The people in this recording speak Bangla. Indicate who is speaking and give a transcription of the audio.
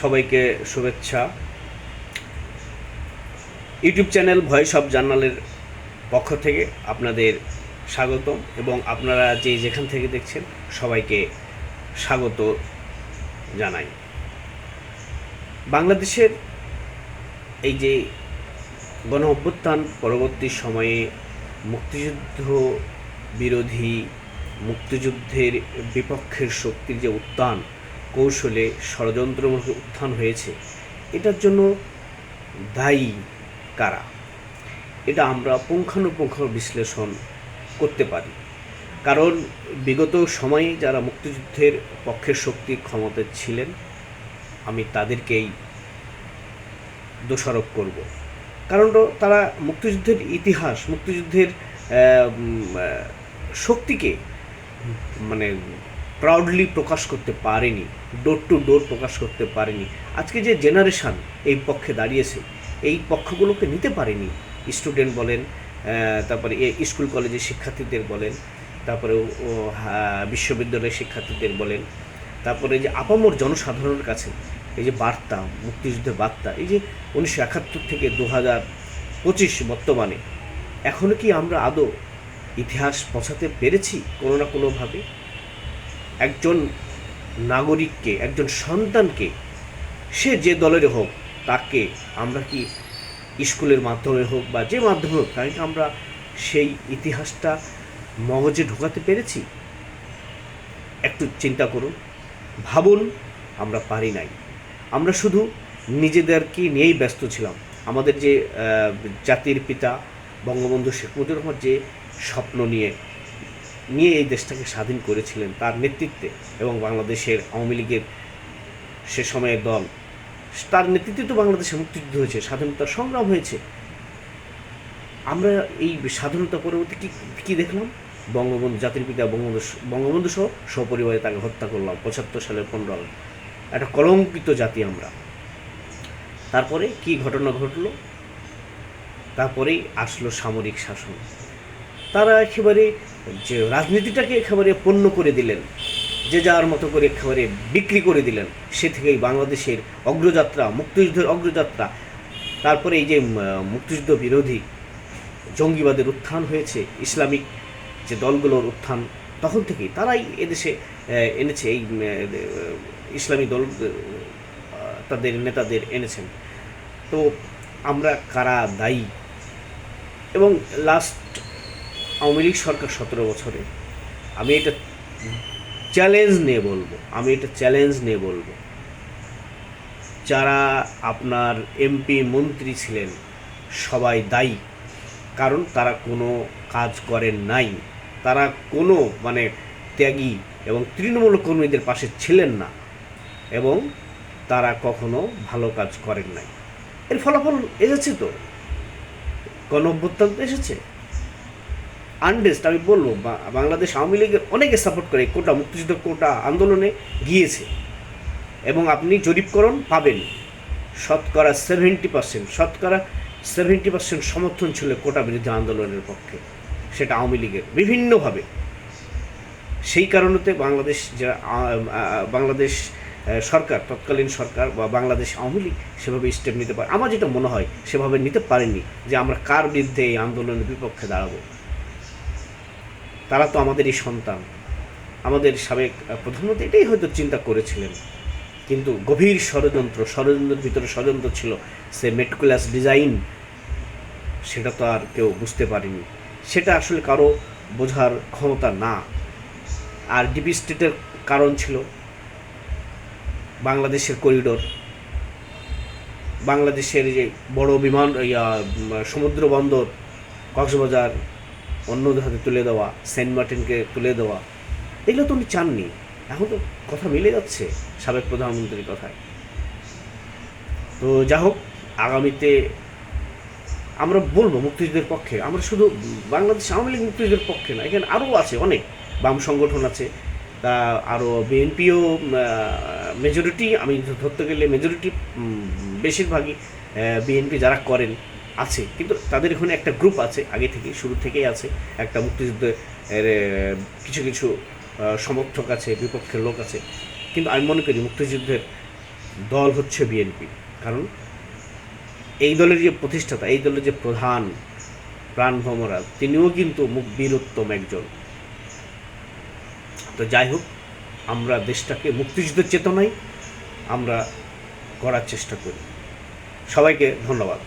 Speaker 1: সবাইকে শুভেচ্ছা। ইউটিউব চ্যানেল ভয়েস অফ জার্নালের পক্ষ থেকে আপনাদের স্বাগতম এবং আপনারা যে যেখান থেকে দেখছেন সবাইকে স্বাগত জানাই। বাংলাদেশের এই যে গণ অভ্যুত্থান পরবর্তী সময়ে মুক্তিযুদ্ধ বিরোধী মুক্তিযুদ্ধের বিপক্ষের শক্তির যে উত্থান কৌশলে ষড়যন্ত্রমুখী উত্থান হয়েছে। এটার জন্য দায়ী কারা? এটা আমরা পুঙ্খানুপুঙ্খ বিশ্লেষণ করতে পারি। কারণ বিগত সময়ে যারা মুক্তিযুদ্ধের পক্ষের শক্তি ক্ষমতায় ছিলেন, আমি তাদেরকেই দোষারোপ করব। কারণ তারা মুক্তিযুদ্ধের ইতিহাস, মুক্তিযুদ্ধের শক্তিকে মানে প্রাউডলি প্রকাশ করতে পারেনি ডোর টু ডোর প্রকাশ করতে পারেনি। আজকে যে জেনারেশন এই পক্ষে দাঁড়িয়েছে, এই পক্ষগুলোকে নিতে পারেনি। স্টুডেন্ট বলেন তারপরে স্কুল কলেজের শিক্ষার্থীদের বলেন, তারপরে বিশ্ববিদ্যালয়ের শিক্ষার্থীদের বলেন, তারপরে যে আপামর জনসাধারণের কাছে এই যে বার্তা, মুক্তিযুদ্ধের বার্তা, এই যে উনিশশো একাত্তর থেকে দু হাজার পঁচিশ বর্তমানে এখনও কি আমরা আদৌ ইতিহাস পৌঁছাতে পেরেছি কোনো না কোনোভাবে? একজন নাগরিককে, একজন সন্তানকে, সে যে দলের হোক, তাকে আমরা কি স্কুলের মাধ্যমে হোক বা যে মাধ্যমে হোক, তাই আমরা সেই ইতিহাসটা মগজে ঢোকাতে পেরেছি? একটু চিন্তা করুন, ভাবুন, আমরা পারি নাই। আমরা শুধু নিজেদেরকে নিয়েই ব্যস্ত ছিলাম। আমাদের যে জাতির পিতা বঙ্গবন্ধু শেখ মুজিবুর রহমান যে স্বপ্ন নিয়ে নিয়ে এই দেশটাকে স্বাধীন করেছিলেন তার নেতৃত্বে এবং বাংলাদেশের আওয়ামী লীগের সে সময়ের দল। তার নেতৃত্বে তো বাংলাদেশে মুক্তিযুদ্ধ হয়েছে স্বাধীনতার সংগ্রাম হয়েছে। আমরা এই স্বাধীনতা পরবর্তী কি, কী দেখলাম? বঙ্গবন্ধু, জাতির পিতা বঙ্গবন্ধু বঙ্গবন্ধু সহ সপরিবারে তাকে হত্যা করলাম, পঁচাত্তর সালের পনেরো একটা কলঙ্কিত জাতি আমরা। তারপরে কি ঘটনা ঘটলো? তারপরেই আসলো সামরিক শাসন। তারা একেবারে যে রাজনীতিটাকে একেবারে পণ্য করে দিলেন, যে যার মতো করে একেবারে বিক্রি করে দিলেন, সে থেকেই বাংলাদেশের অগ্রযাত্রা, মুক্তিযুদ্ধের অগ্রযাত্রা, তারপরে এই যে মুক্তিযুদ্ধ বিরোধী জঙ্গিবাদের উত্থান হয়েছে, ইসলামিক যে দলগুলোর উত্থান, তখন থেকেই তারাই এদেশে এনেছে, এই ইসলামী দল তাদের নেতাদের এনেছেন। তো আমরা কারা দায়ী? এবং লাস্ট আওয়ামী লীগ সরকার সতেরো বছরে। আমি এটা চ্যালেঞ্জ নিয়ে বলব। আমি এটা চ্যালেঞ্জ নিয়ে বলব। যারা আপনার এমপি মন্ত্রী ছিলেন, সবাই দায়ী। কারণ তারা কোনো কাজ করেন নাই। তারা কোনো মানে ত্যাগী এবং তৃণমূল কর্মীদের পাশে ছিলেন না এবং তারা কখনো ভালো কাজ করেন নাই। এর ফলাফল এসেছে তো। গণ এসেছে। আনডেস্ট আমি বলব বাংলাদেশ আওয়ামী লীগের অনেকে সাপোর্ট করে, কোটা, মুক্তিযুদ্ধ কোটা আন্দোলনে গিয়েছে। এবং আপনি জরিপকরণ পাবেন। শতকরা সেভেন্টি পার্সেন্ট শতকরা সেভেন্টি পার্সেন্ট সমর্থন ছিল কোটা বিরোধী আন্দোলনের পক্ষে। সেটা আওয়ামী লীগের বিভিন্নভাবে। সেই কারণেতে বাংলাদেশ যা বাংলাদেশ সরকার, তৎকালীন সরকার বা বাংলাদেশ আওয়ামী লীগ সেভাবে স্টেপ নিতে পারে। আমার যেটা মনে হয়, সেভাবে নিতে পারেনি যে আমরা কার বিরুদ্ধে এই আন্দোলনের বিপক্ষে দাঁড়াবো। তারা তো আমাদেরই সন্তান। আমাদের সাবেক প্রধানমন্ত্রী এটাই হয়তো চিন্তা করেছিলেন। কিন্তু গভীর ষড়যন্ত্র, ষড়যন্ত্রের ভিতরে ষড়যন্ত্র ছিল। সে মেটকুলাস ডিজাইন সেটা তো আর কেউ বুঝতে পারেনি। সেটা আসলে কারও বোঝার ক্ষমতা না। আর ডিপি স্টেটের কারণ ছিল বাংলাদেশের করিডোর বাংলাদেশের যে বড় বিমান সমুদ্র বন্দর, কক্সবাজার অন্য হাতে তুলে দেওয়া, সেন্ট মার্টিনকে তুলে দেওয়া, এগুলো তো উনি চাননি। এখন তো কথা মিলে যাচ্ছে সাবেক প্রধানমন্ত্রীর কথায়। তো যা হোক, আগামীতে আমরা বলব মুক্তিযুদ্ধের পক্ষে। আমরা শুধু বাংলাদেশ আওয়ামী লীগ মুক্তিযুদ্ধের পক্ষে না, এখানে আরও আছে অনেক। বাম সংগঠন আছে, তা আরও বিএনপিও মেজরিটি আমি ধরতে গেলে মেজরিটি বেশিরভাগই বিএনপি যারা করেন আছে, কিন্তু তাদের এখানে একটা গ্রুপ আছে, আগে থেকে, শুরু থেকেই আছে। একটা মুক্তিযুদ্ধের কিছু কিছু সমর্থক আছে, বিপক্ষের লোক আছে। কিন্তু আমি মনে করি মুক্তিযুদ্ধের দল হচ্ছে বিএনপি কারণ এই দলের যে প্রতিষ্ঠাতা, এই দলের যে প্রধান প্রাণভমরা তিনিও কিন্তু মুখ বীরোত্তম একজন। তো যাই হোক, আমরা দেশটাকে মুক্তিযুদ্ধের চেতনায় আমরা করার চেষ্টা করি। সবাইকে ধন্যবাদ।